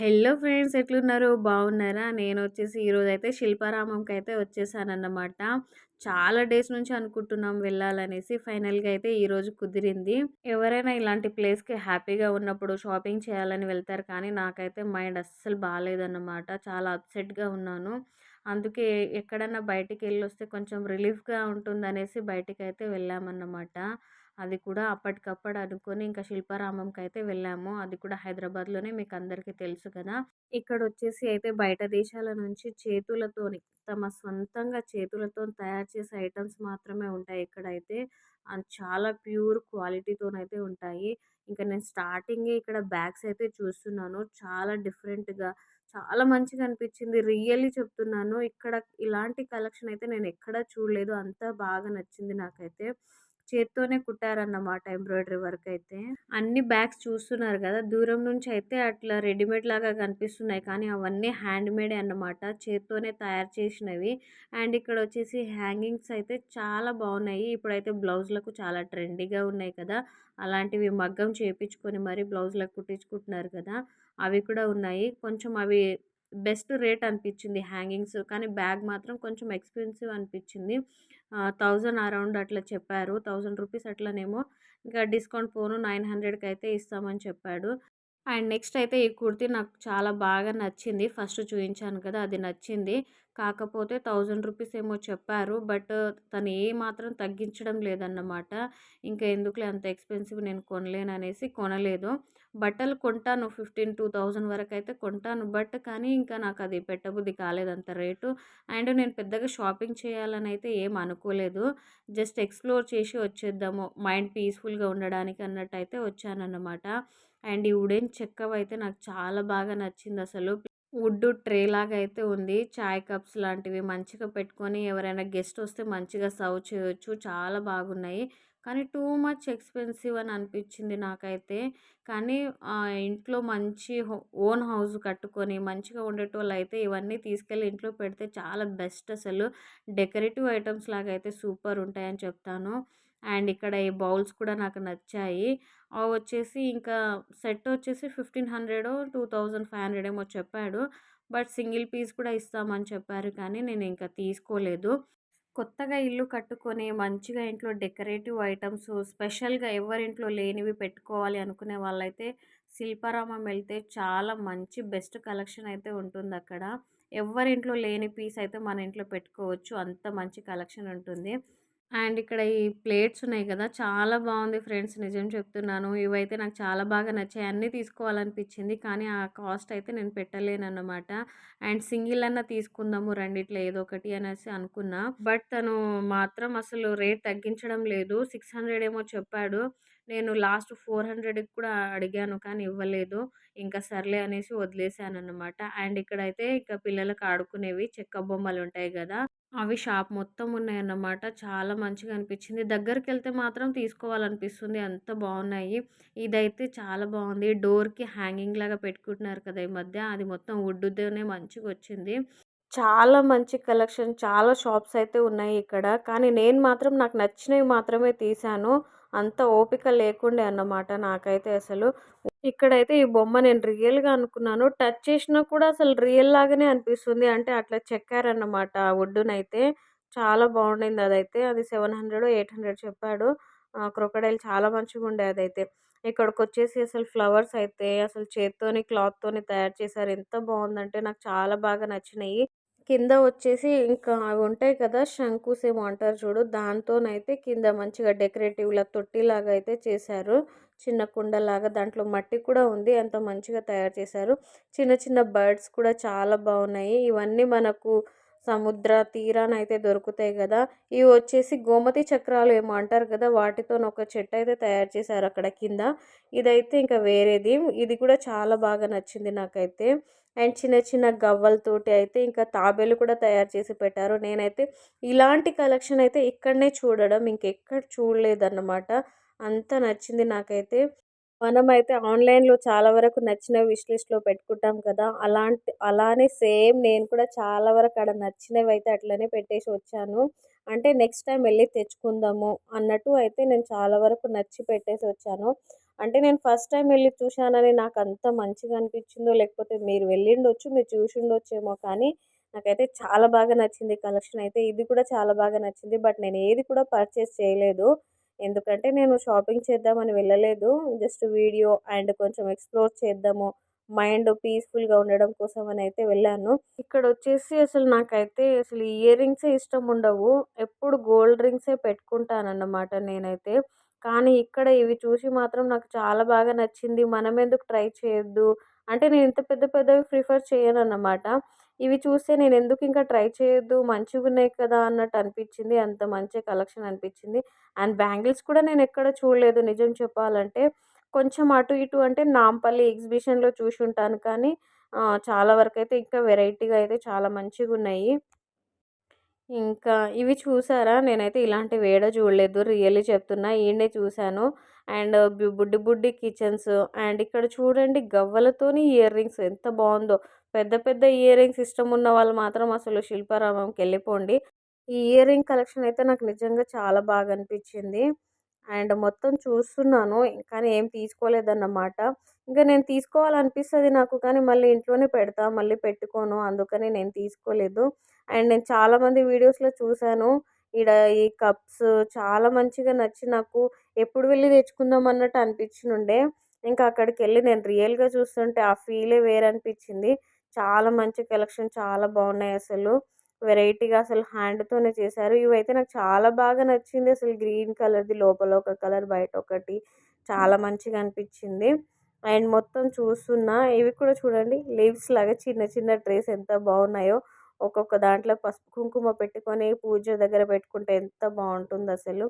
Hello friends ఎట్లున్నారు? బాగున్నారా? నేను వచ్చేసి ఈరోజైతే శిల్పారామంకి అయితే వచ్చేసానన్నమాట. చాలా డేస్ నుంచి అనుకుంటున్నాం వెళ్ళాలనేసి ఫైనల్గా అయితే ఈరోజు కుదిరింది. ఎవరైనా ఇలాంటి ప్లేస్కి హ్యాపీగా ఉన్నప్పుడు షాపింగ్ చేయాలని వెళ్తారు కానీ నాకైతే మైండ్ అస్సలు బాగాలేదన్నమాట చాలా అప్సెట్గా ఉన్నాను. అందుకే ఎక్కడన్నా బయటికి వెళ్ళి వస్తే కొంచెం రిలీఫ్గా ఉంటుందనేసి బయటికి అయితే వెళ్ళామన్నమాట. అది కూడా అప్పటికప్పుడు అనుకొని ఇంకా శిల్పారామంకి అయితే వెళ్ళాము. అది కూడా హైదరాబాద్లోనే మీకు అందరికీ తెలుసు కదా! ఇక్కడ వచ్చేసి అయితే బయట దేశాల నుంచి చేతులతోని తమ సొంతంగా చేతులతో తయారు చేసే ఐటమ్స్ మాత్రమే ఉంటాయి ఇక్కడైతే. చాలా ప్యూర్ క్వాలిటీతోనైతే ఉంటాయి. ఇంకా నేను స్టార్టింగే ఇక్కడ బ్యాగ్స్ అయితే చూస్తున్నాను. చాలా డిఫరెంట్గా చాలా మంచిగా అనిపించింది. రియల్లీ చెప్తున్నాను ఇక్కడ ఇలాంటి కలెక్షన్ అయితే నేను ఎక్కడా చూడలేదు. అంత బాగా నచ్చింది నాకైతే. చేత్తోనే కుట్టారన్నమాట ఎంబ్రాయిడరీ వర్క్ అయితే అన్ని బ్యాగ్స్ చూస్తున్నారు కదా దూరం నుంచి అయితే అట్లా రెడీమేడ్ లాగా కనిపిస్తున్నాయి. కానీ అవన్నీ హ్యాండ్ మేడ్ అన్నమాట చేత్తోనే తయారు చేసినవి. అండ్ ఇక్కడ వచ్చేసి హ్యాంగింగ్స్ అయితే చాలా బాగున్నాయి. ఇప్పుడైతే బ్లౌజ్లకు చాలా ట్రెండీగా ఉన్నాయి కదా అలాంటివి మగ్గం చేపించుకొని మరి బ్లౌజ్లకు కుట్టించుకుంటున్నారు కదా అవి కూడా ఉన్నాయి. కొంచెం అవి బెస్ట్ రేట్ అనిపించింది హ్యాంగింగ్స్. కానీ బ్యాగ్ మాత్రం కొంచెం ఎక్స్పెన్సివ్ అనిపించింది. థౌజండ్ అరౌండ్ అట్లా చెప్పారు. థౌజండ్ రూపీస్ అట్లనేమో ఇంకా డిస్కౌంట్ పోను నైన్ హండ్రెడ్కి అయితే ఇస్తామని చెప్పాడు. అండ్ నెక్స్ట్ అయితే ఈ కుర్తీ నాకు చాలా బాగా నచ్చింది. ఫస్ట్ చూపించాను కదా అది నచ్చింది. కాకపోతే థౌజండ్ రూపీస్ ఏమో చెప్పారు. బట్ తను ఏ మాత్రం తగ్గించడం లేదన్నమాట. ఇంకా ఎందుకులే అంత ఎక్స్పెన్సివ్ నేను కొనలేను అనేసి కొనలేదు. బట్టలు కొంటాను. ఫిఫ్టీన్ టూ థౌజండ్ వరకు అయితే కొంటాను. బట్ కానీ ఇంకా నాకు అది పెట్టబుద్ధి కాలేదు అంత రేటు. అండ్ నేను పెద్దగా షాపింగ్ చేయాలని అయితే ఏం అనుకోలేదు. జస్ట్ ఎక్స్ప్లోర్ చేసి వచ్చేద్దాము. మైండ్ పీస్ఫుల్గా ఉండడానికి అన్నట్టు అయితే వచ్చానన్నమాట. అండ్ ఈ వుడెన్ చెక్కవ అయితే నాకు చాలా బాగా నచ్చింది అసలు. వుడ్ ట్రే లాగా అయితే ఉంది. చాయ్ కప్స్ లాంటివి మంచిగా పెట్టుకొని ఎవరైనా గెస్ట్ వస్తే మంచిగా సర్వ్ చేయొచ్చు. చాలా బాగున్నాయి. కానీ టూ మచ్ ఎక్స్పెన్సివ్ అని అనిపించింది నాకైతే. కానీ ఇంట్లో మంచి ఓన్ హౌస్ కట్టుకొని మంచిగా ఉండేటోళ్ళు అయితే ఇవన్నీ తీసుకెళ్ళి ఇంట్లో పెడితే చాలా బెస్ట్ అసలు. డెకరేటివ్ ఐటమ్స్ లాగా అయితే సూపర్ ఉంటాయని చెప్తాను. అండ్ ఇక్కడ ఈ బౌల్స్ కూడా నాకు నచ్చాయి. అవి వచ్చేసి ఇంకా సెట్ వచ్చేసి fifteen hundred two thousand five hundred ఏమో చెప్పాడు. బట్ సింగిల్ పీస్ కూడా ఇస్తామని చెప్పారు కానీ నేను ఇంకా తీసుకోలేదు. కొత్తగా ఇల్లు కట్టుకొని మంచిగా ఇంట్లో డెకరేటివ్ ఐటమ్స్ స్పెషల్గా ఎవరింట్లో లేనివి పెట్టుకోవాలి అనుకునే వాళ్ళైతే శిల్పారామం వెళ్తే చాలా మంచి బెస్ట్ కలెక్షన్ అయితే ఉంటుంది అక్కడ ఎవరింట్లో లేని పీస్ అయితే మన ఇంట్లో పెట్టుకోవచ్చు. అంత మంచి కలెక్షన్ ఉంటుంది. అండ్ ఇక్కడ ఈ ప్లేట్స్ ఉన్నాయి కదా చాలా బాగుంది ఫ్రెండ్స్. నిజం చెప్తున్నాను. ఇవైతే నాకు చాలా బాగా నచ్చాయి. అన్నీ తీసుకోవాలనిపించింది. కానీ ఆ కాస్ట్ అయితే నేను పెట్టలేను అన్నమాట అండ్ సింగిల్ అన్న తీసుకుందాము రెండిట్లో ఏదో ఒకటి అనేసి అనుకున్నా. బట్ తను మాత్రం అసలు రేట్ తగ్గించడం లేదు. సిక్స్ హండ్రెడ్ ఏమో చెప్పాడు. నేను లాస్ట్ ఫోర్ హండ్రెడ్కి కూడా అడిగాను కానీ ఇవ్వలేదు. ఇంకా సర్లే అనేసి వదిలేసాను అనమాట అండ్ ఇక్కడైతే ఇక పిల్లలకు ఆడుకునేవి చెక్క బొమ్మలు ఉంటాయి కదా. అవి షాప్ మొత్తం ఉన్నాయన్నమాట. చాలా మంచిగా అనిపించింది. దగ్గరికి వెళ్తే మాత్రం తీసుకోవాలనిపిస్తుంది. అంత బాగున్నాయి. ఇదైతే చాలా బాగుంది. డోర్కి హ్యాంగింగ్ లాగా పెట్టుకుంటున్నారు కదా ఈ మధ్య. అది మొత్తం వుడ్తోనే మంచిగా వచ్చింది చాలా మంచి కలెక్షన్. చాలా షాప్స్ అయితే ఉన్నాయి ఇక్కడ. కానీ నేను మాత్రం నాకు నచ్చినవి మాత్రమే తీశాను. అంత ఓపిక లేకుండే అన్నమాట నాకైతే అసలు. ఇక్కడైతే ఈ బొమ్మ నేను రియల్గా అనుకున్నాను. టచ్ చేసినా కూడా అసలు రియల్ లాగానే అనిపిస్తుంది. అంటే అట్లా చెక్కారన్నమాట ఆ వుడ్డునైతే చాలా బాగుండింది అదైతే. అది సెవెన్ హండ్రెడ్ ఎయిట్ హండ్రెడ్ చెప్పాడు. క్రొకడైల్ చాలా మంచిగా ఉండే అదైతే. ఇక్కడికి వచ్చేసి అసలు ఫ్లవర్స్ అయితే అసలు చేత్తోని క్లాత్తోని తయారు చేశారు. ఎంత బాగుందంటే నాకు చాలా బాగా నచ్చినాయి. కింద వచ్చేసి ఇంకా అవి ఉంటాయి కదా శంకుస్ ఏమంటారు అంటారు చూడు. దాంతోనైతే కింద మంచిగా డెకరేటివ్లా తొట్టిలాగా అయితే చేశారు. చిన్న కుండలాగా దాంట్లో మట్టి కూడా ఉంది. అంత మంచిగా తయారు చేశారు. చిన్న చిన్న బర్డ్స్ కూడా చాలా బాగున్నాయి. ఇవన్నీ మనకు సముద్ర తీరాన అయితే దొరుకుతాయి కదా. ఇవి వచ్చేసి గోమతి చక్రాలు ఏమో అంటారు కదా వాటితో ఒక చెట్టు అయితే తయారు చేశారు అక్కడ కింద. ఇదైతే ఇంకా వేరేది. ఇది కూడా చాలా బాగా నచ్చింది నాకైతే. అండ్ చిన్న చిన్న గవ్వలతోటి అయితే ఇంకా తాబేలు కూడా తయారు చేసి పెట్టారు. నేనైతే ఇలాంటి కలెక్షన్ అయితే ఇక్కడనే చూడడం ఇంకెక్కడ చూడలేదన్నమాట. అంత నచ్చింది నాకైతే. మనమైతే ఆన్లైన్లో చాలా వరకు నచ్చిన విష్ లిస్ట్లో పెట్టుకుంటాం కదా అలాంటి అలానే సేమ్ నేను కూడా చాలా వరకు అక్కడ నచ్చినవి అయితే అట్లనే పెట్టేసి వచ్చాను. అంటే నెక్స్ట్ టైం వెళ్ళి తెచ్చుకుందాము అన్నట్టు అయితే నేను చాలా వరకు నచ్చి పెట్టేసి వచ్చాను. అంటే నేను ఫస్ట్ టైం వెళ్ళి చూశానని నాకు అంత మంచిగా అనిపించిందో లేకపోతే మీరు వెళ్ళిండొచ్చు మీరు చూసి ఉండొచ్చేమో కానీ నాకైతే చాలా బాగా నచ్చింది కలెక్షన్ అయితే. ఇది కూడా చాలా బాగా నచ్చింది. బట్ నేను ఏది కూడా పర్చేస్ చేయలేదు. ఎందుకంటే నేను షాపింగ్ చేద్దామని వెళ్ళలేదు. జస్ట్ వీడియో అండ్ కొంచెం ఎక్స్ప్లోర్ చేద్దాము మైండ్ పీస్ఫుల్గా ఉండడం కోసం అని అయితే వెళ్ళాను. ఇక్కడ వచ్చేసి అసలు నాకైతే అసలు ఇయర్ రింగ్సే ఇష్టం ఉండవు. ఎప్పుడు గోల్డ్ రింగ్సే పెట్టుకుంటానన్నమాట నేనైతే. కానీ ఇక్కడ ఇవి చూసి మాత్రం నాకు చాలా బాగా నచ్చింది. మనం ఎందుకు ట్రై చేయొద్దు? అంటే నేను ఇంత పెద్ద పెద్దవి ప్రిఫర్ చేయను అన్నమాట ఇవి చూస్తే నేను ఎందుకు ఇంకా ట్రై చేయొద్దు? మంచిగా ఉన్నాయి కదా అన్నట్టు అనిపించింది. అంత మంచి కలెక్షన్ అనిపించింది. అండ్ బ్యాంగిల్స్ కూడా నేను ఎక్కడ చూడలేదు నిజం చెప్పాలంటే. కొంచెం అటు ఇటు అంటే నాంపల్లి ఎగ్జిబిషన్లో చూసి ఉంటాను కానీ చాలా వరకు అయితే ఇంకా వెరైటీగా అయితే చాలా మంచిగా ఉన్నాయి. ఇంకా ఇవి చూసారా? నేనైతే ఇలాంటి వేడ చూడలేదు. రియల్లీ చెప్తున్నా ఈయనే చూశాను. అండ్ బుడ్డి బుడ్డి కిచెన్స్ అండ్ ఇక్కడ చూడండి గవ్వలతోని ఇయర్ రింగ్స్ ఎంత బాగుందో. పెద్ద పెద్ద ఇయర్ రింగ్స్ ఇష్టం ఉన్న వాళ్ళు మాత్రం అసలు శిల్పారామంకి వెళ్ళిపోండి. ఈ ఇయర్ రింగ్ కలెక్షన్ అయితే నాకు నిజంగా చాలా బాగా అనిపించింది. అండ్ మొత్తం చూస్తున్నాను కానీ ఏం తీసుకోలేదన్నమాట. ఇంకా నేను తీసుకోవాలనిపిస్తుంది నాకు కానీ మళ్ళీ ఇంట్లోనే పెడతా మళ్ళీ పెట్టుకోను అందుకని నేను తీసుకోలేదు. అండ్ నేను చాలామంది వీడియోస్లో చూశాను ఈడ ఈ కప్స్ చాలా మంచిగా నచ్చి నాకు ఎప్పుడు వెళ్ళి తెచ్చుకుందాం అన్నట్టు అనిపించినుండే ఇంకా అక్కడికి వెళ్ళి నేను రియల్గా చూస్తుంటే ఆ ఫీలే వేరే అనిపించింది చాలా మంచి కలెక్షన్ చాలా బాగున్నాయి అసలు. వెరైటీగా అసలు హ్యాండ్తోనే చేశారు. ఇవైతే నాకు చాలా బాగా నచ్చింది. అసలు గ్రీన్ కలర్ది లోపల ఒక కలర్ బయట ఒకటి. చాలా మంచిగా అనిపించింది. అండ్ మొత్తం చూస్తున్నా ఇవి కూడా చూడండి. లీవ్స్ లాగా చిన్న చిన్న ట్రేస్ ఎంత బాగున్నాయో. ఒక్కొక్క దాంట్లో పసుపు కుంకుమ పెట్టుకొని పూజ దగ్గర పెట్టుకుంటే ఎంత బాగుంటుంది అసలు.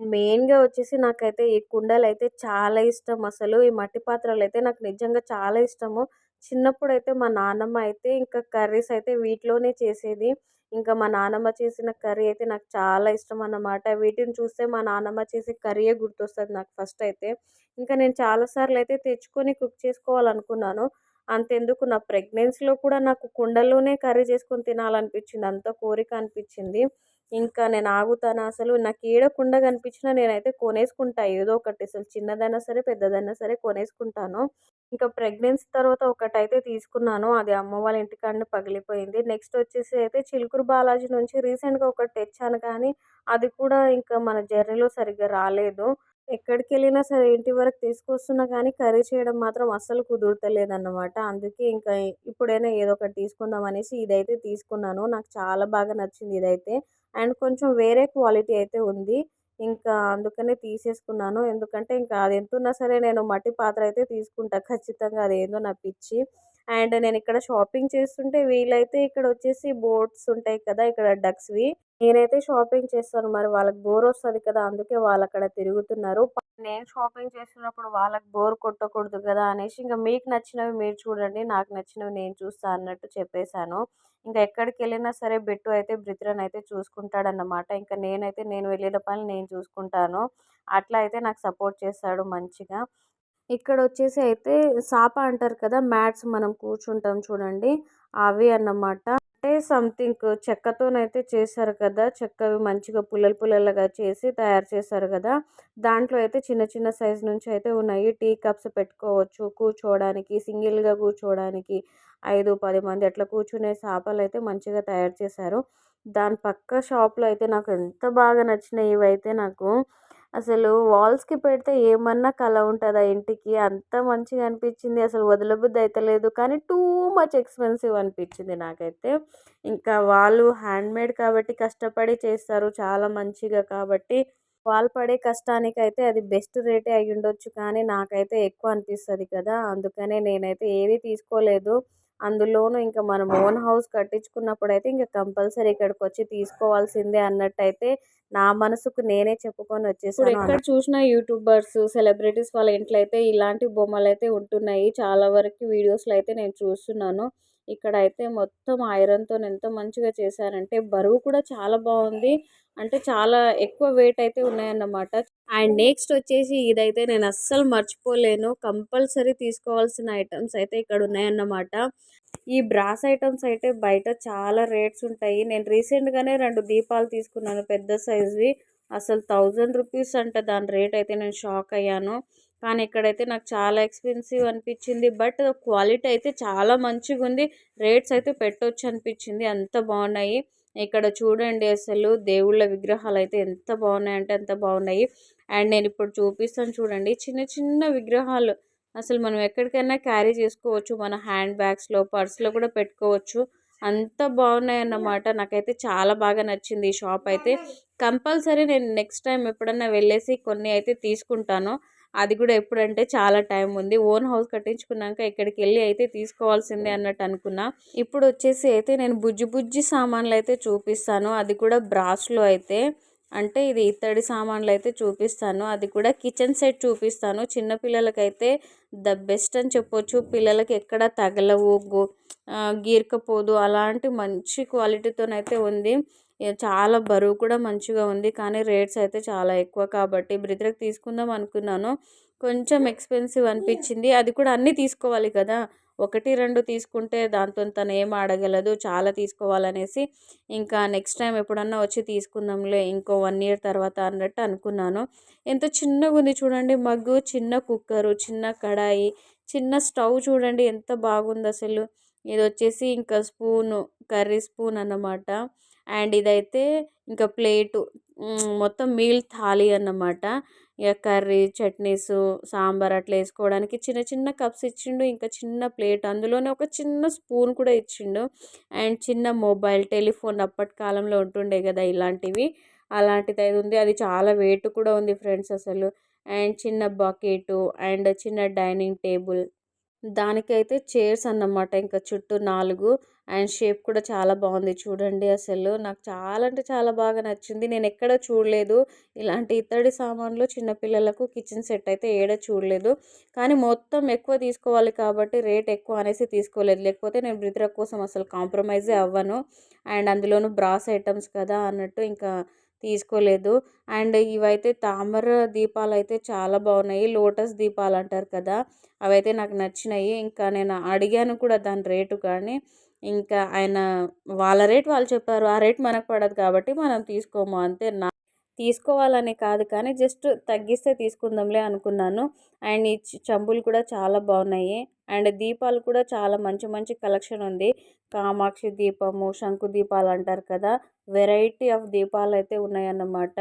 మెయిన్గా వచ్చేసి నాకైతే ఈ కుండలు అయితే చాలా ఇష్టం అసలు. ఈ మట్టి పాత్రలు అయితే నాకు నిజంగా చాలా ఇష్టము. చిన్నప్పుడు అయితే మా నాన్నమ్మ అయితే ఇంకా కర్రీస్ అయితే వీటిలోనే చేసేది. ఇంకా మా నాన్నమ్మ చేసిన కర్రీ అయితే నాకు చాలా ఇష్టం అన్నమాట వీటిని చూస్తే మా నాన్నమ్మ చేసే కర్రీయే గుర్తొస్తుంది నాకు ఫస్ట్ అయితే ఇంకా నేను చాలాసార్లు అయితే తెచ్చుకొని కుక్ చేసుకోవాలనుకున్నాను. అంతెందుకు నా ప్రెగ్నెన్సీలో కూడా నాకు కుండలోనే కర్రీ చేసుకొని తినాలనిపించింది. అంత కోరిక అనిపించింది. ఇంకా నేను ఆగుతాను? అసలు నాకు ఏడకుండా కనిపించినా నేనైతే కొనేసుకుంటా. ఏదో ఒకటి అసలు చిన్నదైనా సరే పెద్దదైనా సరే కొనేసుకుంటాను. ఇంకా ప్రెగ్నెన్సీ తర్వాత ఒకటైతే తీసుకున్నాను. అది అమ్మ వాళ్ళ ఇంటికాడ పగిలిపోయింది. నెక్స్ట్ వచ్చేసి అయితే చిలుకూరు బాలాజీ నుంచి రీసెంట్గా ఒకటి తెచ్చాను కానీ అది కూడా ఇంకా మన జర్నీలో సరిగ్గా రాలేదు. ఎక్కడికి వెళ్ళినా సరే ఇంటి వరకు తీసుకొస్తున్నా కానీ కర్రీ చేయడం మాత్రం అస్సలు కుదురుతలేదన్నమాట. అందుకే ఇంకా ఇప్పుడైనా ఏదో ఒకటి తీసుకుందాం అనేసి ఇదైతే తీసుకున్నాను. నాకు చాలా బాగా నచ్చింది ఇదైతే. అండ్ కొంచెం వేరే క్వాలిటీ అయితే ఉంది. ఇంకా అందుకనే తీసేసుకున్నాను. ఎందుకంటే ఇంకా అది ఎంత ఉన్నా సరే నేను మట్టి పాత్ర అయితే తీసుకుంటా. ఖచ్చితంగా అదేందో నా పిచ్చి. అండ్ నేను ఇక్కడ షాపింగ్ చేస్తుంటే వీలైతే ఇక్కడ వచ్చేసి బోట్స్ ఉంటాయి కదా ఇక్కడ డక్స్వి. నేనైతే షాపింగ్ చేస్తాను. మరి వాళ్ళకి బోర్ వస్తుంది కదా అందుకే వాళ్ళు అక్కడ తిరుగుతున్నారు నేను షాపింగ్ చేస్తున్నప్పుడు వాళ్ళకి బోర్ కొట్టకూడదు కదా అనేసి ఇంకా మీకు నచ్చినవి మీరు చూడండి నాకు నచ్చినవి నేను చూస్తా అన్నట్టు చెప్పేశాను. ఇంకా ఎక్కడికి వెళ్ళినా సరే బెట్టు అయితే బ్రిత్రన్ అయితే చూసుకుంటాడన్నమాట. ఇంకా నేనైతే నేను వెళ్ళిన పని నేను చూసుకుంటాను. అట్లా అయితే నాకు సపోర్ట్ చేస్తాడు మంచిగా. ఇక్కడ వచ్చేసి అయితే సాప అంటారు కదా మ్యాట్స్ మనం కూర్చుంటాం చూడండి. అవి అన్నమాట. అంటే సంథింగ్ చెక్కతోనైతే చేశారు కదా. చెక్కవి మంచిగా పుల్లలు పుల్లలుగా చేసి తయారు చేశారు కదా. దాంట్లో అయితే చిన్న చిన్న సైజు నుంచి అయితే ఉన్నాయి. టీ కప్స్ పెట్టుకోవచ్చు కూర్చోవడానికి సింగిల్గా కూర్చోవడానికి ఐదు పది మంది అట్లా కూర్చునే చేపలు అయితే మంచిగా తయారు చేశారు. దాని పక్క షాప్లో అయితే నాకు ఎంత బాగా నచ్చినాయి ఇవైతే నాకు అసలు వాల్స్కి పెడితే ఏమన్నా కళ ఉంటుందా ఇంటికి? అంత మంచిగా అనిపించింది. అసలు వదలబుద్ధి అయితే లేదు. కానీ టూ మచ్ ఎక్స్పెన్సివ్ అనిపించింది నాకైతే. ఇంకా వాళ్ళు హ్యాండ్మేడ్ కాబట్టి కష్టపడి చేస్తారు. చాలా మంచిగా కాబట్టి వాళ్ళు పడే కష్టానికైతే అది బెస్ట్ రేటే అయ్యి ఉండొచ్చు కానీ నాకైతే ఎక్కువ అనిపిస్తుంది కదా! అందుకనే నేనైతే ఏది తీసుకోలేదు. అందులోనూ ఇంకా మనం ఓన్ హౌస్ కట్టించుకున్నప్పుడు అయితే ఇంకా కంపల్సరీ ఇక్కడికి వచ్చి తీసుకోవాల్సిందే అన్నట్టు అయితే నా మనసుకు నేనే చెప్పుకొని వచ్చేసాను ఎక్కడ చూసినా యూట్యూబర్స్ సెలబ్రిటీస్ వాళ్ళ ఇంట్లో అయితే ఇలాంటి బొమ్మలు అయితే ఉంటున్నాయి. చాలా వరకు వీడియోస్లో అయితే నేను చూస్తున్నాను. ఇక్కడ అయితే మొత్తం ఐరన్తో ఎంత మంచిగా చేశారంటే బరువు కూడా చాలా బాగుంది. అంటే చాలా ఎక్కువ వెయిట్ అయితే ఉన్నాయన్నమాట. అండ్ నెక్స్ట్ వచ్చేసి ఇదైతే నేను అస్సలు మర్చిపోలేను. కంపల్సరీ తీసుకోవాల్సిన ఐటమ్స్ అయితే ఇక్కడ ఉన్నాయన్నమాట. ఈ బ్రాస్ ఐటమ్స్ అయితే బయట చాలా రేట్స్ ఉంటాయి. నేను రీసెంట్గానే రెండు దీపాలు తీసుకున్నాను పెద్ద సైజువి అసలు థౌజండ్ రూపీస్ అంట దాని రేట్ అయితే నేను షాక్ అయ్యాను. కానీ ఇక్కడైతే నాకు చాలా ఎక్స్పెన్సివ్ అనిపించింది. బట్ క్వాలిటీ అయితే చాలా మంచిగా ఉంది రేట్స్ అయితే పెట్టొచ్చు అనిపించింది. అంత బాగున్నాయి. ఇక్కడ చూడండి అసలు దేవుళ్ళ విగ్రహాలు అయితే ఎంత బాగున్నాయి అంటే అంత బాగున్నాయి. అండ్ నేను ఇప్పుడు చూపిస్తాను చూడండి. చిన్న చిన్న విగ్రహాలు. అసలు మనం ఎక్కడికైనా క్యారీ చేసుకోవచ్చు. మన హ్యాండ్ బ్యాగ్స్లో పర్స్లో కూడా పెట్టుకోవచ్చు. అంత బాగున్నాయి అన్నమాట. నాకైతే చాలా బాగా నచ్చింది ఈ షాప్ అయితే. కంపల్సరీ నేను నెక్స్ట్ టైం ఎప్పుడన్నా వెళ్ళేసి కొన్ని అయితే తీసుకుంటాను. అది కూడా ఎప్పుడంటే చాలా టైం ఉంది. ఓన్ హౌస్ కట్టించుకున్నాక ఇక్కడికి వెళ్ళి అయితే తీసుకోవాల్సిందే అన్నట్టు అనుకున్నా. ఇప్పుడు వచ్చేసి అయితే నేను బుజ్జి బుజ్జి సామాన్లు అయితే చూపిస్తాను. అది కూడా బ్రాస్లో అయితే. అంటే ఇది ఇత్తడి సామాన్లు అయితే చూపిస్తాను. అది కూడా కిచెన్ సెట్ చూపిస్తాను. చిన్నపిల్లలకైతే ద బెస్ట్ అని చెప్పొచ్చు. పిల్లలకి ఎక్కడ తగలవు గీరకపోదు. అలాంటి మంచి క్వాలిటీతోనైతే ఉంది. చాలా బరువు కూడా మంచిగా ఉంది. కానీ రేట్స్ అయితే చాలా ఎక్కువ కాబట్టి బ్రిద్రకు తీసుకుందాం అనుకున్నాను. కొంచెం ఎక్స్పెన్సివ్ అనిపించింది. అది కూడా అన్నీ తీసుకోవాలి కదా. ఒకటి రెండు తీసుకుంటే దాంతో తను ఏం అడగలదు చాలా తీసుకోవాలనేసి ఇంకా నెక్స్ట్ టైం ఎప్పుడన్నా వచ్చి తీసుకుందాంలే ఇంకో వన్ ఇయర్ తర్వాత అన్నట్టు అనుకున్నాను. ఎంత చిన్నగా ఉంది చూడండి. మగ్గు చిన్న కుక్కరు చిన్న కడాయి చిన్న స్టవ్ చూడండి. ఎంత బాగుంది అసలు. ఇది వచ్చేసి ఇంకా స్పూను కర్రీ స్పూన్ అన్నమాట. అండ్ ఇదైతే ఇంకా ప్లేటు మొత్తం మీల్ థాలీ అన్నమాట. ఇక కర్రీ చట్నీస్ సాంబార్ అట్లా వేసుకోవడానికి చిన్న చిన్న కప్స్ ఇచ్చిండు ఇంకా చిన్న ప్లేట్ అందులోనే ఒక చిన్న స్పూన్ కూడా ఇచ్చిండు. అండ్ చిన్న మొబైల్ టెలిఫోన్ అప్పటి కాలంలో ఉంటుండే కదా ఇలాంటివి. అలాంటిది అయితే ఉంది. అది చాలా వెయిట్ కూడా ఉంది ఫ్రెండ్స్ అసలు. అండ్ చిన్న బకెట్ అండ్ చిన్న డైనింగ్ టేబుల్. దానికైతే చైర్స్ అన్నమాట ఇంకా చుట్టూ నాలుగు. అండ్ షేప్ కూడా చాలా బాగుంది. చూడండి అసలు నాకు చాలా అంటే చాలా బాగా నచ్చింది. నేను ఎక్కడ చూడలేదు. ఇలాంటి ఇత్తడి సామాన్లు చిన్నపిల్లలకు కిచెన్ సెట్ అయితే ఏడ చూడలేదు. కానీ మొత్తం ఎక్కువ తీసుకోవాలి కాబట్టి రేట్ ఎక్కువ అనేసి తీసుకోలేదు. లేకపోతే నేను బ్రిద్ర కోసం అసలు కాంప్రమైజే అవ్వను. అండ్ అందులోనూ బ్రాస్ ఐటమ్స్ కదా అన్నట్టు ఇంకా తీసుకోలేదు. అండ్ ఇవైతే తామర దీపాలు అయితే చాలా బాగున్నాయి. లోటస్ దీపాలు అంటారు కదా అవైతే నాకు నచ్చినాయి. ఇంకా నేను అడిగాను కూడా దాని రేటు కానీ ఇంకా ఆయన వాళ్ళ రేట్ వాళ్ళు చెప్పారు. ఆ రేట్ మనకు పడదు కాబట్టి మనం తీసుకోము అంతే. నా తీసుకోవాలని కాదు కానీ జస్ట్ తగ్గిస్తే తీసుకుందాంలే అనుకున్నాను. అండ్ ఈ చంబులు కూడా చాలా బాగున్నాయి. అండ్ దీపాలు కూడా చాలా మంచి మంచి కలెక్షన్ ఉంది. కామాక్షి దీపము శంకు దీపాలు అంటారు కదా వెరైటీ ఆఫ్ దీపాలు అయితే ఉన్నాయన్నమాట.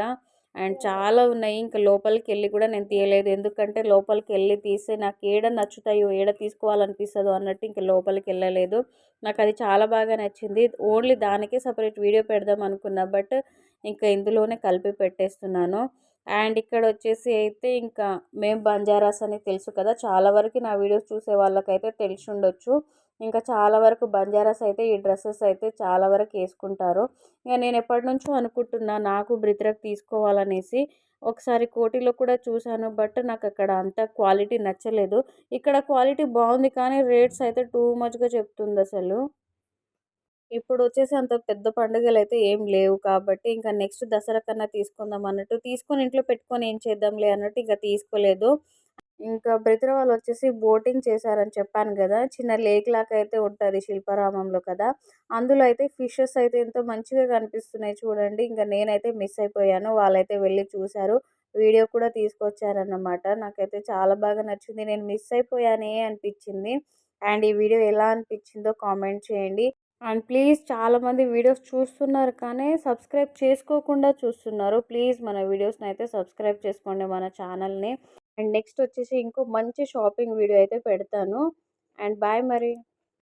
అండ్ చాలా ఉన్నాయి. ఇంకా లోపలికి వెళ్ళి కూడా నేను తీయలేదు. ఎందుకంటే లోపలికి వెళ్ళి తీస్తే నాకు ఏడ నచ్చుతాయో ఏడ తీసుకోవాలనిపిస్తుందో అన్నట్టు ఇంకా లోపలికి వెళ్ళలేదు నాకు అది చాలా బాగా నచ్చింది. ఓన్లీ దానికే సపరేట్ వీడియో పెడదాం అనుకున్నా బట్ ఇంకా ఇందులోనే కలిపి పెట్టేస్తున్నాను. అండ్ ఇక్కడ వచ్చేసి అయితే ఇంకా మేము బంజారాస్ అని తెలుసు కదా చాలా వరకు నా వీడియోస్ చూసే వాళ్ళకైతే తెలిసి ఉండొచ్చు ఇంకా చాలా వరకు బంజారాస్ అయితే ఈ డ్రెస్సెస్ అయితే చాలా వరకు వేసుకుంటారు. ఇక నేను ఎప్పటి నుంచో అనుకుంటున్నా నాకు బ్రిత్రక్ తీసుకోవాలనేసి. ఒకసారి కోటిలో కూడా చూశాను బట్ నాకు అక్కడ అంత క్వాలిటీ నచ్చలేదు. ఇక్కడ క్వాలిటీ బాగుంది కానీ రేట్స్ అయితే టూ మచ్గా చెప్తుంది అసలు. ఇప్పుడు వచ్చేసి అంత పెద్ద పండుగలు అయితే ఏం లేవు కాబట్టి ఇంకా నెక్స్ట్ దసరా కన్నా తీసుకుందాం అన్నట్టు తీసుకొని ఇంట్లో పెట్టుకొని ఏం చేద్దాంలే అన్నట్టు ఇంకా తీసుకోలేదు. ఇంకా బ్రతిర వాళ్ళు వచ్చేసి బోటింగ్ చేశారని చెప్పాను కదా చిన్న లేక్ లాగా అయితే ఉంటుంది శిల్పారామంలో కదా. అందులో అయితే ఫిషెస్ అయితే ఎంతో మంచిగా కనిపిస్తున్నాయి చూడండి. ఇంకా నేనైతే మిస్ అయిపోయాను. వాళ్ళైతే వెళ్ళి చూశారు. వీడియో కూడా తీసుకొచ్చారన్నమాట. నాకైతే చాలా బాగా నచ్చింది. నేను మిస్ అయిపోయానే అనిపించింది. అండ్ ఈ వీడియో ఎలా అనిపించిందో కామెంట్ చేయండి. అండ్ ప్లీజ్ చాలామంది వీడియోస్ చూస్తున్నారు కానీ సబ్స్క్రైబ్ చేసుకోకుండా చూస్తున్నారు. ప్లీజ్ మన వీడియోస్ని అయితే సబ్స్క్రైబ్ చేసుకోండి మన ఛానల్ని అండ్ నెక్స్ట్ వచ్చేసి ఇంకో మంచి షాపింగ్ వీడియో అయితే పెడతాను. అండ్ బాయ్ మరి.